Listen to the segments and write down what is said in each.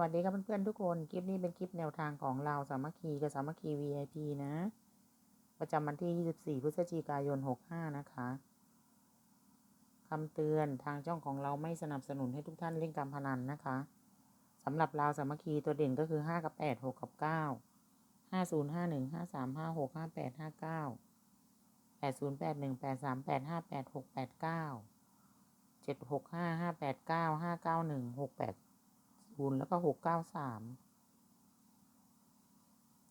วัสดีครับเพื่อนๆทุกคน คลิปนี้เป็นคลิปแนวทางของเราสามัคคีกับสามัคคี VIP นะ ประจำวันที่ 24 พฤศจิกายน 65 นะคะคำเตือนทางช่องของเราไม่สนับสนุนให้ทุกท่านเล่นการพนันนะคะสำหรับเราสามัคคีตัวเด่นก็คือ 5 กับ 8 6 กับ 9 50 51 53 56 58 59 80 81 83 85 86 89 7 6 5 5 คูณแล้วก็หกเก้าสาม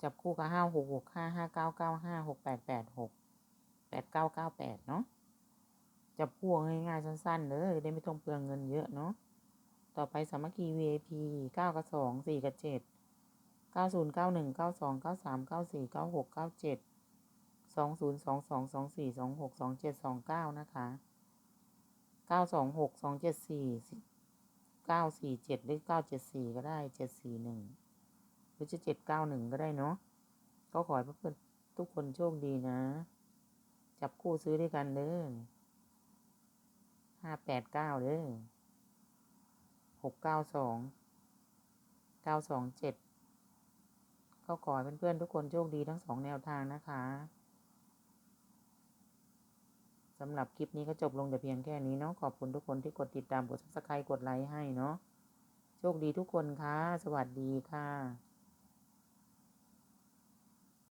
จับคู่กับห้าหกหกห้าห้าเก้าเก้าห้าหกแปดแปดหกแปดเก้าเก้าแปดเนาะจับคู่ง่ายๆสั้นๆเลยได้ไม่ต้องเปลืองเงินเยอะเนาะต่อไปสามัคคี VAP เก้ากับสองสี่กับเจ็ดเก้าศูนย์เก้าหนึ่งเก้าสองเก้าสามเก้าสี่เก้าหกเก้าเจ็ดสองศูนย์สองสองสองสี่สองหกสองเจ็ดสองเก้านะคะเก้าสองหกสองเจ็ดสี่ เก้าสี่เจ็ดหรือเก้าเจ็ดสี่ก็ได้เจ็ดสี่หนึ่งหรือจะเจ็ดเก้าหนึ่งก็ได้เนาะก็ขอให้เพื่อนทุกคนโชคดีนะ จับคู่ซื้อด้วยกันเด้อห้าแปดเก้าเด้อหกเก้าสองเก้าสองเจ็ดก็ขอให้เพื่อนๆทุกคนโชคดีทั้งสองแนวทางนะคะ สำหรับคลิปนี้ก็จบลงแต่เพียงแค่นี้เนาะขอบคุณทุกคนที่กดติดตามกดซับสไครต์กดไลค์ให้เนาะโชคดีทุกคนค่ะ สวัสดีค่ะ